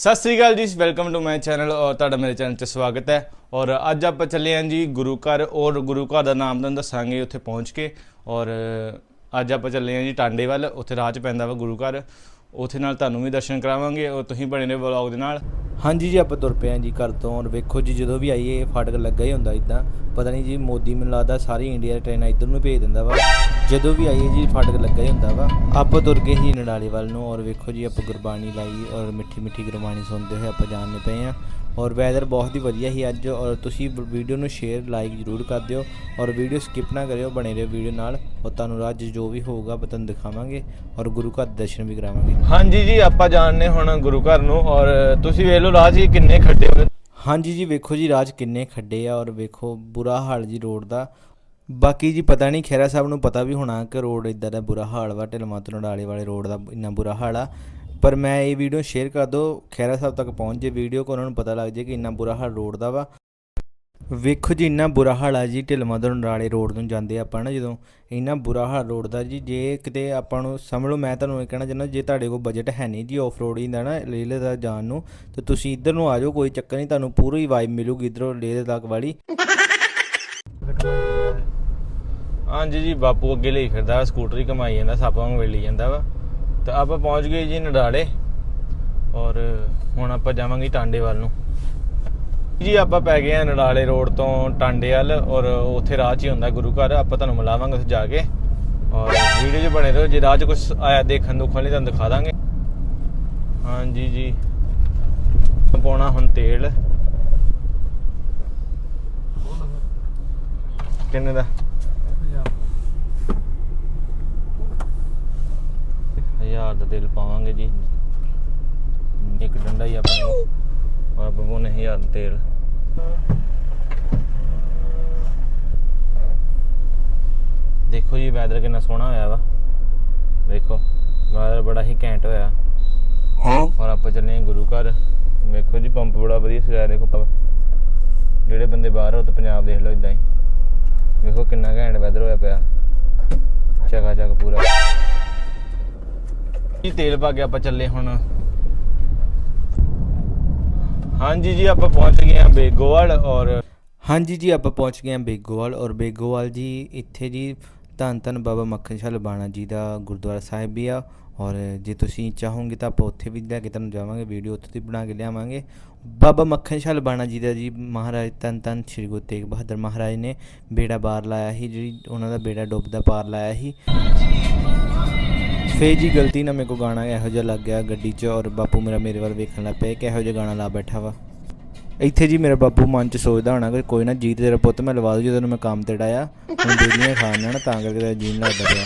ਸਤਿ ਸ੍ਰੀ ਅਕਾਲ ਜੀ welcome to my channel ਔਰ ਤੁਹਾਡਾ ਮੇਰੇ ਚੈਨਲ 'ਚ ਸਵਾਗਤ ਹੈ। ਔਰ ਅੱਜ ਆਪਾਂ ਚੱਲੇ ਹਾਂ ਜੀ ਗੁਰੂ ਘਰ ਔਰ ਗੁਰੂ ਘਰ ਦਾ ਨਾਮ ਤੁਹਾਨੂੰ ਦੱਸਾਂਗੇ ਉੱਥੇ ਪਹੁੰਚ ਕੇ। ਔਰ ਅੱਜ ਆਪਾਂ ਚੱਲੇ ਹਾਂ ਜੀ ਟਾਂਡੇ ਵੱਲ, ਉੱਥੇ ਰਾਹ 'ਚ ਪੈਂਦਾ ਵਾ ਗੁਰੂ ਘਰ। ਉੱਥੇ ਨਾਲ ਤੁਹਾਨੂੰ ਵੀ ਦਰਸ਼ਨ ਕਰਾਵਾਂਗੇ ਔਰ ਤੁਸੀਂ ਬਣੇ ਨੇ ਵਲੌਗ ਦੇ ਨਾਲ। ਹਾਂਜੀ ਜੀ, ਆਪਾਂ ਤੁਰ ਪਏ ਹਾਂ ਜੀ ਘਰ ਤੋਂ। ਔਰ ਵੇਖੋ ਜੀ, ਜਦੋਂ ਵੀ ਆਈਏ, ਫਾਟਕ ਲੱਗਾ ਹੀ ਹੁੰਦਾ ਇਦਾਂ। ਪਤਾ ਨਹੀਂ ਜੀ, ਮੋਦੀ ਮੈਨੂੰ ਲੱਗਦਾ ਸਾਰੀ ਇੰਡੀਆ ਦੀ ਟ੍ਰੇਨਾਂ ਇੱਧਰ ਨੂੰ ਭੇਜ ਦਿੰਦਾ ਵਾ। ਜਦੋਂ ਵੀ ਆਈਏ ਜੀ ਫਾਟਕ ਲੱਗਾ ਹੀ ਹੁੰਦਾ ਵਾ। ਆਪਾਂ ਤੁਰ ਕੇ ਹੀ ਨਡਾਲੇ ਵੱਲ ਨੂੰ ਔਰ ਵੇਖੋ ਜੀ ਆਪਾਂ ਗੁਰਬਾਣੀ ਲਾਈ ਔਰ ਮਿੱਠੀ ਮਿੱਠੀ ਗੁਰਬਾਣੀ ਸੁਣਦੇ ਹੋਏ ਆਪਾਂ ਜਾਣਦੇ ਪਏ ਹਾਂ। ਔਰ ਵੈਦਰ ਬਹੁਤ ਹੀ ਵਧੀਆ ਹੀ ਅੱਜ ਔਰ ਤੁਸੀਂ ਵੀਡੀਓ ਨੂੰ ਸ਼ੇਅਰ ਲਾਈਕ ਜ਼ਰੂਰ ਕਰ ਦਿਓ ਔਰ ਵੀਡੀਓ ਸਕਿਪ ਨਾ ਕਰਿਓ ਬਣੇ ਰਹੋ ਵੀਡੀਓ ਨਾਲ ਔਰ ਤੁਹਾਨੂੰ ਰਾਜ ਜੋ ਵੀ ਹੋਊਗਾ ਤੁਹਾਨੂੰ ਦਿਖਾਵਾਂਗੇ ਔਰ ਗੁਰੂ ਘਰ ਦਰਸ਼ਨ ਵੀ ਕਰਾਵਾਂਗੇ। ਹਾਂਜੀ ਜੀ ਆਪਾਂ ਜਾਣਨੇ ਹੁਣ ਗੁਰੂ ਘਰ ਨੂੰ ਔਰ ਤੁਸੀਂ ਵੇਖ ਲਓ ਰਾਹ 'ਚ ਕਿੰਨੇ ਖੱਡੇ ਹੋਏ। ਹਾਂਜੀ ਜੀ ਵੇਖੋ ਜੀ ਰਾਜ ਕਿੰਨੇ ਖੱਡੇ ਆ ਔਰ ਵੇਖੋ ਬੁਰਾ ਹਾਲ ਜੀ ਰੋਡ ਦਾ ਬਾਕੀ ਜੀ ਪਤਾ ਨਹੀਂ ਖੈਰਾ ਸਾਹਿਬ ਨੂੰ ਪਤਾ ਵੀ ਹੋਣਾ ਕਿ ਰੋਡ ਇਦਾਂ ਦਾ ਬੁਰਾ ਹਾਲ ਵਾ ਢਿਲਮਾ ਤੋਂ ਨਡਾਲੇ ਵਾਲੇ ਰੋਡ ਦਾ ਇੰਨਾ ਬੁਰਾ ਹਾਲ ਆ। ਪਰ ਮੈਂ ਇਹ ਵੀਡੀਓ ਸ਼ੇਅਰ ਕਰ ਦੋ ਖੈਰਾ ਸਾਹਿਬ ਤੱਕ ਪਹੁੰਚ ਜੇ ਵੀਡੀਓ ਕੋ ਉਹਨਾਂ ਨੂੰ ਪਤਾ ਲੱਗ ਜੇ ਕਿ ਇੰਨਾ ਬੁਰਾ ਹਾਲ ਰੋਡ ਦਾ ਵਾ। ਵੇਖੋ ਜੀ ਇੰਨਾ ਬੁਰਾ ਹਾਲ ਆ ਜੀ ਢਿਲਮਾ ਤੋਂ ਨਡਾਲੇ ਰੋਡ ਨੂੰ ਜਾਂਦੇ ਆਪਾਂ ਨਾ ਜਦੋਂ ਇੰਨਾ ਬੁਰਾ ਹਾਲ ਰੋਡ ਦਾ ਜੀ ਜੇ ਕਿਤੇ ਆਪਾਂ ਨੂੰ ਸਮਝ ਲਓ ਮੈਂ ਤੁਹਾਨੂੰ ਇਹ ਕਹਿਣਾ ਚਾਹੁੰਦਾ ਜੇ ਤੁਹਾਡੇ ਕੋਲ ਬਜਟ ਹੈ ਨਹੀਂ ਜੀ ਆਫ ਰੋਡ ਹੀ ਦਾ ਨਾ ਲੇਹ ਲਦਾਖ ਜਾਣ ਨੂੰ ਤੇ ਤੁਸੀਂ ਇੱਧਰ ਨੂੰ ਆ ਜਾਓ ਕੋਈ ਚੱਕਰ ਨਹੀਂ ਤੁਹਾਨੂੰ ਪੂਰੀ ਵਾਈਬ ਮਿਲੂਗੀ ਇੱਧਰੋਂ ਲੇਹ ਲਦਾਖ ਵਾਲੀ। ਹਾਂਜੀ ਜੀ, ਬਾਪੂ ਅੱਗੇ ਲਈ ਫਿਰਦਾ ਸਕੂਟਰੀ ਕਮਾਈ ਜਾਂਦਾ, ਸੱਪ ਵਾਂਗ ਵੇਲੀ ਜਾਂਦਾ ਵਾ। ਤਾਂ ਆਪਾਂ ਪਹੁੰਚ ਗਏ ਜੀ ਨਡਾਲੇ, ਔਰ ਹੁਣ ਆਪਾਂ ਜਾਵਾਂਗੇ ਟਾਂਡੇ ਵੱਲ ਨੂੰ। ਜੀ, ਆਪਾਂ ਪੈ ਗਏ ਆ ਨਡਾਲੇ ਰੋਡ ਤੋਂ ਟਾਂਡੇ ਵੱਲ, ਔਰ ਉੱਥੇ ਰਾਹ 'ਚ ਹੀ ਹੁੰਦਾ ਗੁਰੂ ਘਰ, ਆਪਾਂ ਤੁਹਾਨੂੰ ਮਿਲਾਵਾਂਗੇ ਉੱਥੇ ਜਾ ਕੇ। ਔਰ ਵੀਡੀਓ 'ਚ ਬਣੇ ਰਹੋ, ਜੇ ਰਾਹ 'ਚ ਕੁਝ ਆਇਆ ਦੇਖਣ ਦੁੱਖਣ ਲਈ ਤੁਹਾਨੂੰ ਦਿਖਾ ਦਾਂਗੇ। ਹਾਂਜੀ ਜੀ। ਪਾਉਣਾ ਹੁਣ ਤੇਲ। ਕਿੰਨੇ ਦਾ? ਹਜ਼ਾਰ ਦਾ ਤੇਲ ਪਾਵਾਂਗੇ ਜੀ। ਇੱਕ ਡੰਡਾ ਹੀ ਕੋਲ। ਔਰ ਆਪਾਂ ਪਾਉਣੇ ਹਜ਼ਾਰ ਦਾ ਤੇਲ ਦੇਖੋ ਜੀ ਵੈਦਰ ਕਿੰਨਾ ਸੋਹਣਾ ਹੋਇਆ ਵਾ। ਵੇਖੋ ਵੈਦਰ ਬੜਾ ਹੀ ਘੈਂਟ ਹੋਇਆ। ਹਾਂ? ਔਰ ਆਪਾਂ ਚੱਲੇ ਗੁਰੂ ਘਰ। ਵੇਖੋ ਜੀ ਪੰਪ ਬੜਾ ਵਧੀਆ ਸਜਾਇਆ ਦੇਖੋ ਜਿਹੜੇ ਬੰਦੇ ਬਾਹਰ ਹੋ ਤਾਂ ਪੰਜਾਬ ਦੇਖ ਲਓ ਇਦਾਂ ਹੀ। ਵੇਖੋ ਕਿੰਨਾ ਘੈਂਟ ਵੈਦਰ ਹੋਇਆ ਪਿਆ। ਚਗਾ ਚਗ ਪੂਰਾ। ਜੀ ਤੇਲ ਪਾ ਕੇ ਆਪਾਂ ਚੱਲੇ ਹੁਣ? ਹਾਂਜੀ ਜੀ, ਆਪਾਂ ਪਹੁੰਚ ਗਏ ਹਾਂ ਬੇਗੋਵਾਲ ਔਰ ਹਾਂਜੀ ਜੀ, ਆਪਾਂ ਪਹੁੰਚ ਗਏ ਹਾਂ ਬੇਗੋਵਾਲ ਔਰ ਬੇਗੋਵਾਲ ਜੀ, ਇੱਥੇ ਜੀ ਧੰਨ ਧੰਨ ਬਾਬਾ ਮੱਖਣ ਸ਼ਾਹ ਲਬਾਣਾ ਜੀ ਦਾ ਗੁਰਦੁਆਰਾ ਸਾਹਿਬ ਵੀ ਆ ਔਰ ਜੇ ਤੁਸੀਂ ਚਾਹੋਗੇ ਤਾਂ ਆਪਾਂ ਉੱਥੇ ਵੀ ਲੈ ਕੇ ਤੁਹਾਨੂੰ ਜਾਵਾਂਗੇ, ਵੀਡੀਓ ਉੱਥੇ ਦੀ ਬਣਾ ਕੇ ਲਿਆਵਾਂਗੇ। ਬਾਬਾ ਮੱਖਣ ਸ਼ਾਹ ਲਬਾਣਾ ਜੀ ਦਾ ਜੀ ਮਹਾਰਾਜ ਧੰਨ ਧੰਨ ਸ਼੍ਰੀ ਗੁਰੂ ਤੇਗ ਬਹਾਦਰ ਮਹਾਰਾਜ ਨੇ ਬੇੜਾ ਪਾਰ ਲਾਇਆ ਸੀ, ਜਿਹੜੀ ਉਹਨਾਂ ਦਾ ਬੇੜਾ ਡੁੱਬਦਾ ਪਾਰ ਲਾਇਆ ਸੀ। ਫੇ ਜੀ ਗਲਤੀ ਨਾਲ ਮੇਰੇ ਕੋ ਗਾਣਾ ਇਹੋ ਜਿਹਾ ਲੱਗ ਗਿਆ ਗੱਡੀ 'ਚ ਔਰ ਬਾਪੂ ਮੇਰਾ ਮੇਰੇ ਵੱਲ ਵੇਖਣ ਲੱਗ ਪਿਆ ਕਿ ਇਹੋ ਜਿਹਾ ਗਾਣਾ ਲਾ ਬੈਠਾ ਵਾ। ਇੱਥੇ ਜੀ ਮੇਰਾ ਬਾਪੂ ਮਨ 'ਚ ਸੋਚਦਾ ਹੋਣਾ ਕਿ ਕੋਈ ਨਾ ਜੀਤ ਤੇਰਾ ਪੁੱਤ ਮੈਂ ਲਵਾ ਦੂ ਜਦੋਂ ਮੈਂ ਕੰਮ ਤੇ ਡਾਇਆ ਹੁਣ ਬੇਲੀਆਂ ਖਾਣਾ ਨਾ ਤਾਂ ਕਰਕੇ ਤੇਰਾ ਜੀਨ ਲੱਗਦਾ ਪਿਆ।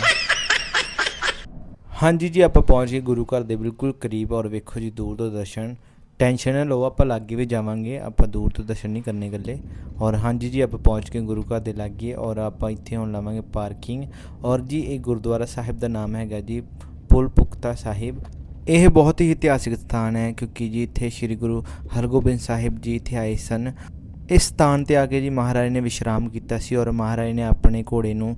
ਹਾਂਜੀ ਜੀ, ਆਪਾਂ ਪਹੁੰਚ ਗਏ ਗੁਰੂ ਘਰ ਦੇ ਬਿਲਕੁਲ ਕਰੀਬ ਔਰ ਵੇਖੋ ਜੀ ਦੂਰ ਤੋਂ ਦਰਸ਼ਨ। ਟੈਨਸ਼ਨ ਨਾ ਲਓ ਆਪਾਂ ਲਾਗੇ ਵੀ ਜਾਵਾਂਗੇ, ਆਪਾਂ ਦੂਰ ਤੋਂ ਦਰਸ਼ਨ ਨਹੀਂ ਕਰਨੇ ਗੱਲੇ ਔਰ ਹਾਂਜੀ ਜੀ, ਆਪਾਂ ਪਹੁੰਚ ਕੇ ਗੁਰੂ ਘਰ ਦੇ ਲਾਗੇ ਔਰ ਆਪਾਂ ਇੱਥੇ ਹੁਣ ਲਾਵਾਂਗੇ ਪਾਰਕਿੰਗ ਔਰ ਜੀ, ਇਹ ਗੁਰਦੁਆਰਾ ਸਾਹਿਬ ਦਾ ਨਾਮ ਹੈਗਾ ਜੀ, ਪੁਲ ਪੁਖਤਾ ਸਾਹਿਬ। ਇਹ ਬਹੁਤ ਹੀ ਇਤਿਹਾਸਿਕ ਸਥਾਨ ਹੈ, ਕਿਉਂਕਿ ਜੀ ਇੱਥੇ ਸ੍ਰੀ ਗੁਰੂ ਹਰਗੋਬਿੰਦ ਸਾਹਿਬ ਜੀ ਇੱਥੇ ਆਏ ਸਨ। ਇਸ ਸਥਾਨ ਤੇ ਆ ਕੇ ਜੀ ਮਹਾਰਾਜ ਨੇ ਵਿਸ਼ਰਾਮ ਕੀਤਾ ਸੀ ਔਰ ਮਹਾਰਾਜ ਨੇ ਆਪਣੇ ਘੋੜੇ ਨੂੰ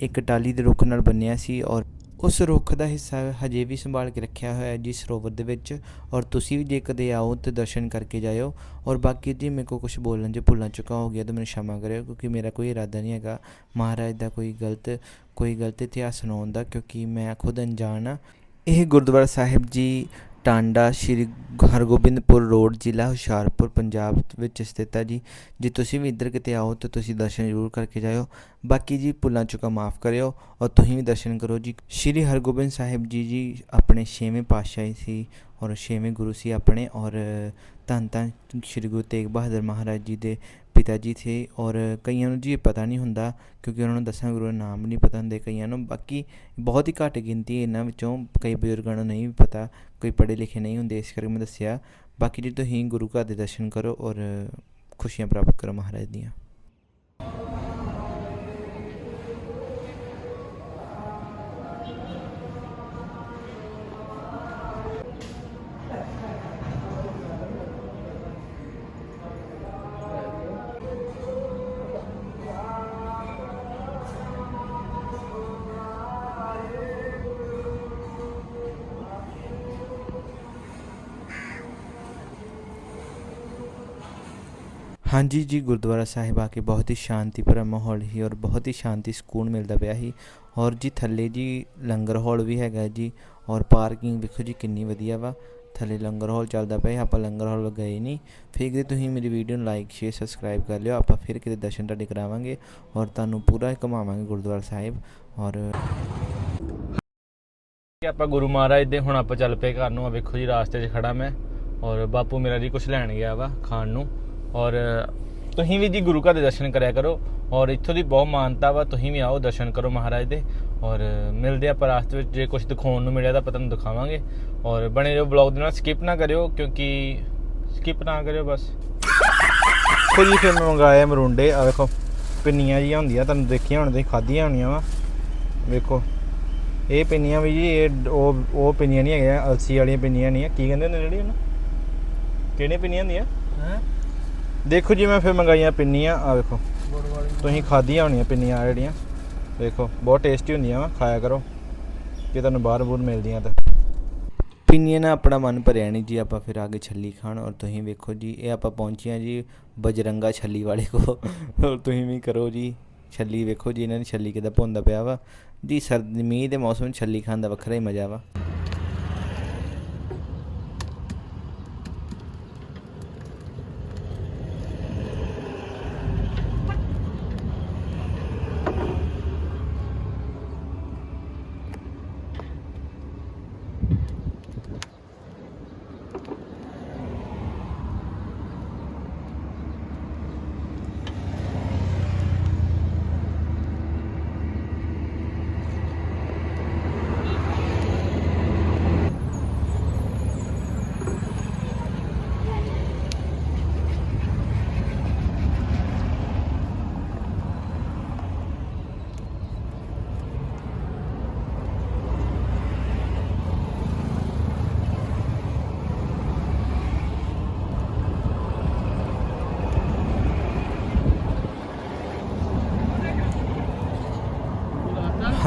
ਇੱਕ ਟਾਲੀ ਦੇ ਰੁੱਖ ਨਾਲ ਬੰਨਿਆ ਸੀ ਔਰ ਉਸ ਰੁੱਖ ਦਾ ਹਿੱਸਾ ਹਜੇ ਵੀ ਸੰਭਾਲ ਕੇ ਰੱਖਿਆ ਹੋਇਆ ਹੈ ਜੀ ਸਰੋਵਰ ਦੇ ਵਿੱਚ। ਔਰ ਤੁਸੀਂ ਵੀ ਜੇ ਕਦੇ ਆਓ ਤੇ ਦਰਸ਼ਨ ਕਰਕੇ ਜਾਇਓ। ਔਰ ਬਾਕੀ ਜੀ ਮੇਰੇ ਕੋ ਕੁਝ ਬੋਲਣ ਜੇ ਭੁੱਲਣ ਚੁੱਕਾ ਹੋ ਗਿਆ ਤਾਂ ਮੈਨੂੰ ਸ਼ਮਾ ਕਰਿਓ ਕਿਉਂਕਿ ਮੇਰਾ ਕੋਈ ਇਰਾਦਾ ਨਹੀਂ ਹੈਗਾ। ਮਹਾਰਾਜ ਦਾ ਕੋਈ ਗਲਤ ਕੋਈ ਗਲਤ ਇਤਿਹਾਸ ਸੁਣਾਉਣ ਦਾ ਕਿਉਂਕਿ ਮੈਂ ਖੁਦ ਅਣਜਾਣ ਆ ਇਹ ਗੁਰਦੁਆਰਾ ਸਾਹਿਬ ਜੀ ਟਾਂਡਾ ਸ਼੍ਰੀ ਹਰਗੋਬਿੰਦਪੁਰ ਰੋਡ, ਜ਼ਿਲ੍ਹਾ ਹੁਸ਼ਿਆਰਪੁਰ, ਪੰਜਾਬ ਵਿੱਚ ਸਥਿਤ ਹੈ ਜੀ। ਜੇ ਤੁਸੀਂ ਵੀ ਇੱਧਰ ਕਿਤੇ ਆਓ ਤਾਂ ਤੁਸੀਂ ਦਰਸ਼ਨ ਜ਼ਰੂਰ ਕਰਕੇ ਜਾਇਓ। ਬਾਕੀ ਜੀ, ਭੁੱਲਾਂ ਚੁੱਕਾ ਮਾਫ ਕਰਿਓ ਔਰ ਤੁਸੀਂ ਵੀ ਦਰਸ਼ਨ ਕਰੋ ਜੀ। ਸ਼੍ਰੀ ਹਰਗੋਬਿੰਦ ਸਾਹਿਬ ਜੀ ਜੀ ਆਪਣੇ ਛੇਵੇਂ ਪਾਤਸ਼ਾਹੀ ਸੀ ਔਰ ਛੇਵੇਂ ਗੁਰੂ ਸੀ ਆਪਣੇ ਔਰ ਧੰਨ ਧੰਨ ਸ਼੍ਰੀ ਗੁਰੂ ਤੇਗ ਬਹਾਦਰ ਮਹਾਰਾਜ ਜੀ ਦੇ ਪਿਤਾ ਜੀ ਥੇ ਔਰ ਕਈਆਂ ਨੂੰ ਜੀ ਇਹ ਪਤਾ ਨਹੀਂ ਹੁੰਦਾ ਕਿਉਂਕਿ ਉਹਨਾਂ ਨੂੰ ਦਸਾਂ ਗੁਰੂਆਂ ਦੇ ਨਾਮ ਨਹੀਂ ਪਤਾ ਹੁੰਦੇ, ਕਈਆਂ ਨੂੰ ਬਾਕੀ ਬਹੁਤ ਹੀ ਘੱਟ ਗਿਣਤੀ ਇਹਨਾਂ ਵਿੱਚੋਂ ਕਈ ਬਜ਼ੁਰਗਾਂ ਨੂੰ ਨਹੀਂ ਪਤਾ, ਕੋਈ ਪੜ੍ਹੇ ਲਿਖੇ ਨਹੀਂ ਹੁੰਦੇ, ਇਸ ਕਰਕੇ ਮੈਂ ਦੱਸਿਆ, ਬਾਕੀ ਜੀ ਤੁਸੀਂ ਗੁਰੂ ਘਰ ਦੇ ਦਰਸ਼ਨ ਕਰੋ ਔਰ ਖੁਸ਼ੀਆਂ ਪ੍ਰਾਪਤ ਕਰੋ ਮਹਾਰਾਜ ਦੀਆਂ। ਹਾਂਜੀ ਜੀ ਗੁਰਦੁਆਰਾ ਸਾਹਿਬ ਆ ਕੇ ਬਹੁਤ ਹੀ ਸ਼ਾਂਤੀ ਭਰਾ ਮਾਹੌਲ ਸੀ ਔਰ ਬਹੁਤ ਹੀ ਸ਼ਾਂਤੀ ਸਕੂਨ ਮਿਲਦਾ ਪਿਆ ਸੀ। ਔਰ ਜੀ ਥੱਲੇ ਜੀ ਲੰਗਰ ਹਾਲ ਵੀ ਹੈਗਾ ਜੀ ਔਰ ਪਾਰਕਿੰਗ ਵੇਖੋ ਜੀ ਕਿੰਨੀ ਵਧੀਆ ਵਾ। ਥੱਲੇ ਲੰਗਰ ਹਾਲ ਚੱਲਦਾ ਪਿਆ ਸੀ, ਆਪਾਂ ਲੰਗਰ ਹਾਲ ਗਏ ਨਹੀਂ ਫਿਰ ਕਿਤੇ ਤੁਸੀਂ ਮੇਰੀ ਵੀਡੀਓ ਨੂੰ ਲਾਈਕ ਸ਼ੇਅਰ ਸਬਸਕ੍ਰਾਈਬ ਕਰ ਲਿਓ ਆਪਾਂ ਫਿਰ ਕਿਤੇ ਦਰਸ਼ਨ ਤੁਹਾਡੇ ਕਰਾਵਾਂਗੇ ਔਰ ਤੁਹਾਨੂੰ ਪੂਰਾ ਘੁਮਾਵਾਂਗੇ ਗੁਰਦੁਆਰਾ ਸਾਹਿਬ ਔਰ ਆਪਾਂ ਗੁਰੂ ਮਹਾਰਾਜ ਦੇ ਹੁਣ ਆਪਾਂ ਚੱਲ ਪਏ ਘਰ ਨੂੰ ਆ ਵੇਖੋ ਜੀ ਰਾਸਤੇ 'ਚ ਖੜਾ ਮੈਂ ਔਰ ਬਾਪੂ ਮੇਰਾ ਜੀ ਕੁਝ ਲੈਣ ਗਿਆ ਵਾ ਖਾਣ ਨੂੰ। ਔਰ ਤੁਸੀਂ ਵੀ ਜੀ ਗੁਰੂ ਘਰ ਦੇ ਦਰਸ਼ਨ ਕਰਿਆ ਕਰੋ ਔਰ ਇੱਥੋਂ ਦੀ ਬਹੁਤ ਮਾਨਤਾ ਵਾ ਤੁਸੀਂ ਵੀ ਆਓ ਦਰਸ਼ਨ ਕਰੋ ਮਹਾਰਾਜ ਦੇ। ਔਰ ਮਿਲਦੇ ਆਪਾਂ ਰਾਸਤੇ ਵਿੱਚ ਜੇ ਕੁਝ ਦਿਖਾਉਣ ਨੂੰ ਮਿਲਿਆ ਤਾਂ ਆਪਾਂ ਤੁਹਾਨੂੰ ਦਿਖਾਵਾਂਗੇ। ਔਰ ਬਣੇ ਰਹੋ ਬਲੌਗ ਦੇ ਨਾਲ ਸਕਿਪ ਨਾ ਕਰਿਓ ਕਿਉਂਕਿ ਸਕਿਪ ਨਾ ਕਰਿਓ ਬਸ। ਦੇਖੋ ਜੀ ਫਿਰ ਮੈਂ ਮੰਗਾਇਆ ਮਰੁੰਡੇ ਆ ਵੇਖੋ ਪਿੰਨੀਆਂ ਜੀਆਂ ਹੁੰਦੀਆਂ ਤੁਹਾਨੂੰ ਦੇਖੀਆਂ ਹੁਣ ਤੁਸੀਂ ਖਾਧੀਆਂ ਹੋਣੀਆਂ ਵਾ। ਵੇਖੋ ਇਹ ਪਿੰਨੀਆਂ ਵੀ ਜੀ ਇਹ ਉਹ ਉਹ ਪਿੰਨੀਆਂ ਨਹੀਂ ਹੈਗੀਆਂ ਅਲਸੀ ਵਾਲੀਆਂ ਪਿੰਨੀਆਂ ਨਹੀਂ ਆ। ਕੀ ਕਹਿੰਦੇ ਹੁੰਦੇ ਜਿਹੜੀ ਉਹਨੂੰ? ਕਿਹੜੀਆਂ ਪਿੰਨੀਆਂ ਹੁੰਦੀਆਂ? ਹੈ? ਦੇਖੋ ਜੀ, ਮੈਂ ਫਿਰ ਮੰਗਾਈਆਂ ਪਿੰਨੀਆਂ ਆ ਵੇਖੋ। ਤੁਸੀਂ ਖਾਧੀਆਂ ਹੋਣੀਆਂ ਪਿੰਨੀਆਂ, ਆਹ ਜਿਹੜੀਆਂ। ਵੇਖੋ, ਬਹੁਤ ਟੇਸਟੀ ਹੁੰਦੀਆਂ ਵਾ, ਖਾਇਆ ਕਰੋ। ਕਿ ਤੁਹਾਨੂੰ ਬਾਹਰ ਬੂਰ ਮਿਲਦੀਆਂ ਤਾਂ। ਪਿੰਨੀਆਂ ਨਾਲ ਆਪਣਾ ਮਨ ਭਰਿਆ ਨਹੀਂ ਜੀ, ਆਪਾਂ ਫਿਰ ਆਗੇ ਛੱਲੀ ਖਾਣ। ਔਰ ਤੁਸੀਂ ਵੇਖੋ ਜੀ, ਇਹ ਆਪਾਂ ਪਹੁੰਚੀਆਂ ਜੀ ਬਜਰੰਗਾ ਛੱਲੀ ਵਾਲੇ ਕੋ ਔਰ ਤੁਸੀਂ ਵੀ ਕਰੋ ਜੀ, ਛੱਲੀ ਵੇਖੋ ਜੀ, ਇਹਨਾਂ ਦੀ ਛੱਲੀ ਕਿਦਾਂ ਭੁੰਦਾ ਪਿਆ ਵਾ। ਜੀ, ਸਰਦੀ ਮੀਂਹ ਦੇ ਮੌਸਮ 'ਚ ਛੱਲੀ ਖਾਣ ਦਾ ਵੱਖਰਾ ਹੀ ਮਜ਼ਾ ਵਾ।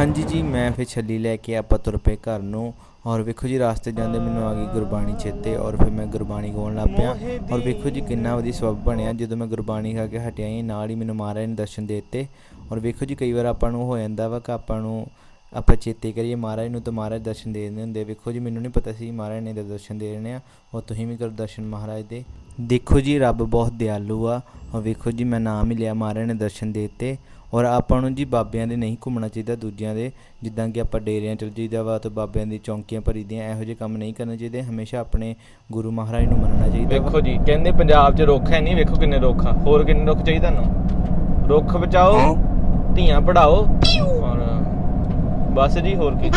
ਹਾਂਜੀ ਜੀ, ਮੈਂ ਫਿਰ ਛੱਲੀ ਲੈ ਕੇ ਆਪਾਂ ਤੁਰ ਪਏ ਘਰ ਨੂੰ ਔਰ ਵੇਖੋ ਜੀ, ਰਾਸਤੇ ਜਾਂਦੇ ਮੈਨੂੰ ਆ ਗਈ ਗੁਰਬਾਣੀ ਚੇਤੇ ਔਰ ਫਿਰ ਮੈਂ ਗੁਰਬਾਣੀ ਗਾਉਣ ਲੱਗ ਪਿਆ ਔਰ ਵੇਖੋ ਜੀ, ਕਿੰਨਾ ਵਧੀਆ ਸਬਬ ਬਣਿਆ। ਜਦੋਂ ਮੈਂ ਗੁਰਬਾਣੀ ਖਾ ਕੇ ਹਟਿਆ ਹੀ ਨਾਲ ਹੀ ਮੈਨੂੰ ਮਹਾਰਾਜ ਨੇ ਦਰਸ਼ਨ ਦੇ ਦਿੱਤੇ ਔਰ ਵੇਖੋ ਜੀ, ਕਈ ਵਾਰ ਆਪਾਂ ਨੂੰ ਹੋ ਜਾਂਦਾ ਵਾ ਕਿ ਆਪਾਂ ਨੂੰ ਆਪਾਂ ਚੇਤੇ ਕਰੀਏ, ਮਹਾਰਾਜ ਨੂੰ ਤਾਂ ਮਹਾਰਾਜ ਦਰਸ਼ਨ ਦੇ ਦਿੰਦੇ ਹੁੰਦੇ। ਵੇਖੋ ਜੀ, ਮੈਨੂੰ ਨਹੀਂ ਪਤਾ ਸੀ ਮਹਾਰਾਜ ਨੇ ਦਰਸ਼ਨ ਦੇ ਦੇਣੇ ਆ ਔਰ ਤੁਸੀਂ ਵੀ ਕਰੋ ਦਰਸ਼ਨ ਮਹਾਰਾਜ ਦੇ। ਦੇਖੋ ਜੀ, ਰੱਬ ਬਹੁਤ ਦਿਆਲੂ ਆ ਔਰ ਵੇਖੋ ਜੀ, ਮੈਂ ਨਾਮ ਹੀ ਲਿਆ, ਮਹਾਰਾਜ ਨੇ ਦਰਸ਼ਨ ਦੇ ਦਿੱਤੇ ਔਰ ਆਪਾਂ ਨੂੰ ਜੀ ਬਾਬਿਆਂ ਦੇ ਨਹੀਂ ਘੁੰਮਣਾ ਚਾਹੀਦਾ ਦੂਜਿਆਂ ਦੇ। ਜਿੱਦਾਂ ਕਿ ਆਪਾਂ ਡੇਰਿਆਂ ਚਲ ਜਾਈਦਾ ਵਾ ਤੇ ਬਾਬਿਆਂ ਦੀ ਚੌਂਕੀਆਂ ਭਰੀਦੀਆਂ ਇਹੋ ਜਿਹੇ ਕੰਮ ਨਹੀਂ ਕਰਨੇ ਚਾਹੀਦੇ। ਹਮੇਸ਼ਾ ਆਪਣੇ ਗੁਰੂ ਮਹਾਰਾਜ ਨੂੰ ਮੰਨਣਾ ਚਾਹੀਦਾ ਵਾ। ਵੇਖੋ ਜੀ ਕਹਿੰਦੇ ਪੰਜਾਬ 'ਚ ਰੁੱਖ ਹੈ ਨਹੀਂ ਵੇਖੋ ਕਿੰਨੇ ਰੁੱਖ ਆ। ਹੋਰ ਕਿੰਨੇ ਰੁੱਖ ਚਾਹੀਦਾ ਤੁਹਾਨੂੰ? ਰੁੱਖ ਬਚਾਓ ਧੀਆਂ ਪੜਾਓ ਔਰ ਬਸ ਜੀ ਹੋਰ ਕੀ।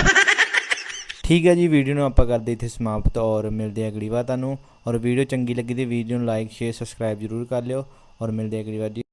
ਠੀਕ ਹੈ ਜੀ ਵੀਡੀਓ ਨੂੰ ਆਪਾਂ ਕਰਦੇ ਇੱਥੇ ਸਮਾਪਤ ਔਰ ਮਿਲਦੇ ਆ ਅਗਲੀ ਵਾਰ ਤੁਹਾਨੂੰ। ਔਰ ਵੀਡੀਓ ਚੰਗੀ ਲੱਗੀ ਤੇ ਵੀਡੀਓ ਨੂੰ ਲਾਈਕ ਸ਼ੇਅਰ ਸਬਸਕ੍ਰਾਈਬ ਜ਼ਰੂਰ ਕਰ ਲਿਓ। ਔਰ ਮਿਲਦੇ ਆ ਅਗਲੀ ਵਾਰ ਜੀ।